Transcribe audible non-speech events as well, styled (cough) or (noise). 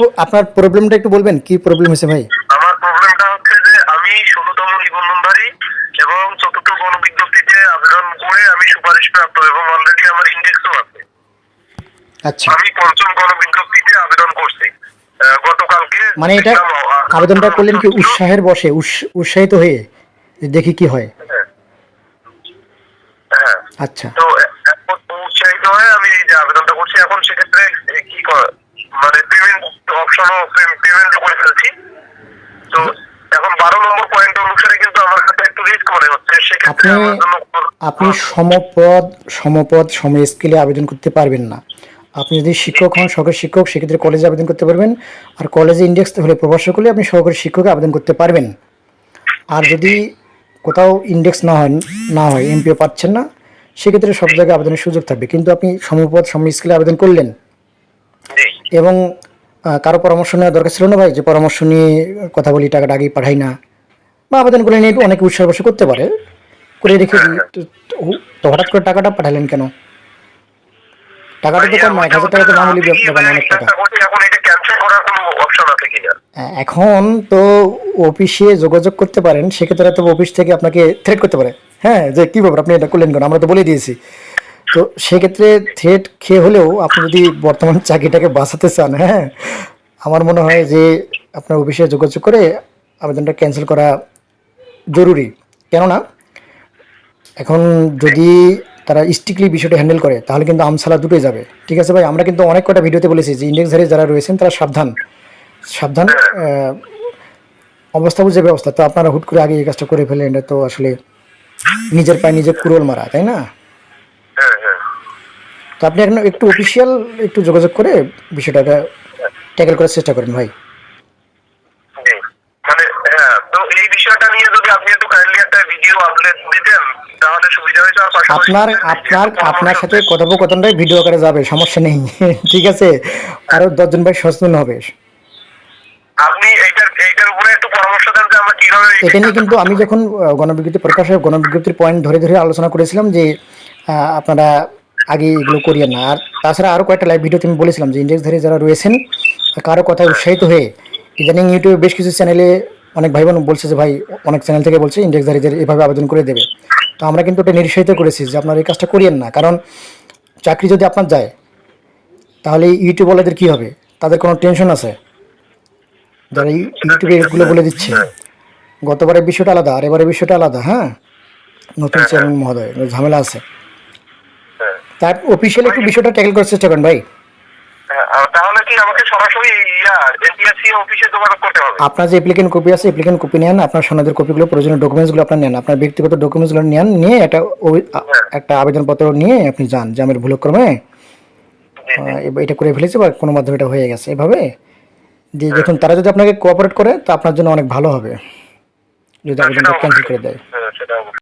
প- আপনার প্রবলেমটা একটু বলবেন কি প্রবলেম হয়েছে ভাই? আমার প্রবলেমটা হচ্ছে যে আমি ষোলতম নিবন্ধনধারী এবং চতুর্থ গণবিজ্ঞপ্তিতে আবেদন করে আমি সুপারিশ প্রাপ্ত এবং অলরেডি আমার ইন্ডেক্সও আছে। আচ্ছা। আমি পঞ্চম গণবিজ্ঞপ্তিতে আবেদন করছি। গতকালকে মানে এটা আবেদনটা করলেন কি উৎসাহের বসে উৎসাহিত হয়ে দেখি কি হয়। হ্যাঁ। হ্যাঁ। আচ্ছা। তো উৎসাহিত হয়ে আমি এই যে আবেদনটা করছি এখন সেক্ষেত্রে এ, কি কর- মানে পেমেন্ট অপশনও পেমেন্ট করে ফেলছি। তো এখন বারো নম্বর পয়েন্ট অনুসারে কিন্তু আমার কাছে একটু রিস্ক মনে হচ্ছে সেক্ষেত্রে আপনি আমার জন্য আপনি সমপদ সমপদ সম স্কেলে আবেদন করতে পারবেন না। আপনি যদি শিক্ষক হন সহকারী শিক্ষক সেক্ষেত্রে কলেজে আবেদন করতে পারবেন। আর কলেজে ইন্ডেক্স হলে প্রভাষক হলে আপনি সহকারী শিক্ষকে আবেদন করতে পারবেন। আর যদি কোথাও ইন্ডেক্স না হয় না হয় এমপিও পাচ্ছেন না সেক্ষেত্রে সব জায়গায় আবেদনের সুযোগ থাকবে। কিন্তু আপনি সমপদ সম স্কেলে আবেদন করলেন এবং কারও পরামর্শ নেওয়া দরকার ছিল না ভাই? যে পরামর্শ নিয়ে কথা বলি, টাকাটা আগেই পাঠাই না। বা আবেদন করে নিয়ে অনেক উৎসাহ বসে করতে পারে। করে রেখে তো- হঠাৎ করে টাকাটা পাঠালেন কেন? টাকা টাকা। এখন তো অফিসে যোগাযোগ করতে পারেন, সেক্ষেত্রে অফিস থেকে আপনাকে থ্রেট করতে পারে। হ্যাঁ যে কি ব্যাপার? আপনি এটা করলেন কেন? আমরা তো বলে দিয়েছি। তো সেক্ষেত্রে থ্রেট খেয়ে হলেও আপনি যদি বর্তমান চাকরিটাকে বাঁচাতে চান হ্যাঁ? আমার মনে হয় যে আপনার অফিসে যোগাযোগ করে আবেদনটা ক্যান্সেল করা জরুরি। কেননা, এখন যদি তারা স্ট্রিক্টলি বিষয়টা হ্যান্ডেল করে, তাহলে কিন্তু আমসালা দুটোই যাবে। ঠিক আছে ভাই? আমরা কিন্তু অনেক কটা ভিডিওতে বলেছি যে ইন্ডেক্সধারী যারা রয়েছেন, তারা সাবধান। সাবধান অবস্থা বুঝে ব্যবস্থা। তো আপনারা হুট করে আগে এই কাজটা করে ফেলেন তো আসলে নিজের পায়ে নিজের কুরোল মারা, তাই না? তো আপনি এখন একটু অফিসিয়াল একটু যোগাযোগ করে বিষয়টাকে ট্যাকেল করার চেষ্টা করেন ভাই। মানে হ্যাঁ আর আপনার আপনার আপনার সাথে কথোপকথনটাই ভিডিও আকারে যাবে সমস্যা নেই। (laughs) ঠিক আছে? আরও দশজন ভাই সচেতন হবে। আপনি এইটার এইটার উপরে একটু পরামর্শ দেন যে আমরা কীভাবে এই কিন্তু আমি যখন গণবিজ্ঞপ্তি প্রকাশ হয় গণবিজ্ঞপ্তির পয়েন্ট ধরে ধরে আলোচনা করেছিলাম যে আপনারা আগে এগুলো করিয়েন না। আর তাছাড়া আরও কয়েকটা লাইভ ভিডিওতে আমি বলেছিলাম যে ইন্ডেক্সধারী যারা রয়েছেন, কারও কথায় উৎসাহিত হয়ে ইদানিং ইউটিউবে বেশ কিছু চ্যানেলে অনেক ভাই বোন বলছে যে, ভাই, অনেক চ্যানেল থেকে বলছে ইন্ডেক্সধারীদের এভাবে আবেদন করে দেবে। তো আমরা কিন্তু ওটা নিরুৎসাহিত করেছি যে, আপনারা এই কাজটা করিয়েন না। কারণ চাকরি যদি আপনার যায়, তাহলে ইউটিউবওয়ালাদের কী হবে? তাদের কোনো টেনশন আছে? যারা ইউ- ইউটিউবে এগুলো বলে দিচ্ছে। গতবারের বিষয়টা আলাদা আর এবারের বিষয়টা আলাদা হ্যাঁ? নতুন চেয়ারম্যান মহোদয়, ঝামেলা আছে। তার অফিসিয়াল একটু বিষয়টা ট্যাকেল করার চেষ্টা করেন ভাই। হ্যাঁ, তাহলে কি আমাকে সরাসরি ইয়া এনটিএসসি অফিসে যোগাযোগ করতে হবে? আপনার যে অ্যাপ্লিকেন্ট কপি আছে অ্যাপ্লিকেন্ট কপি নেন আপনার সনদের কপিগুলো প্রয়োজনীয় ডকুমেন্টসগুলো আপনার নেন। আপনার ব্যক্তিগত ডকুমেন্টসগুলো নেন নিয়ে একটা ওই- একটা আবেদনপত্র নিয়ে আপনি যান যে আমার ভুলক্রমে এটা করে ফেলেছে বা কোনো মাধ্যমে এটা হয়ে গেছে। এভাবে দিয়ে দেখুন তারা যদি আপনাকে কোঅপারেট করে তা আপনার জন্য অনেক ভালো হবে। যদি আবেদনটা ক্যান্সেল করে দেয়। হ্যাঁ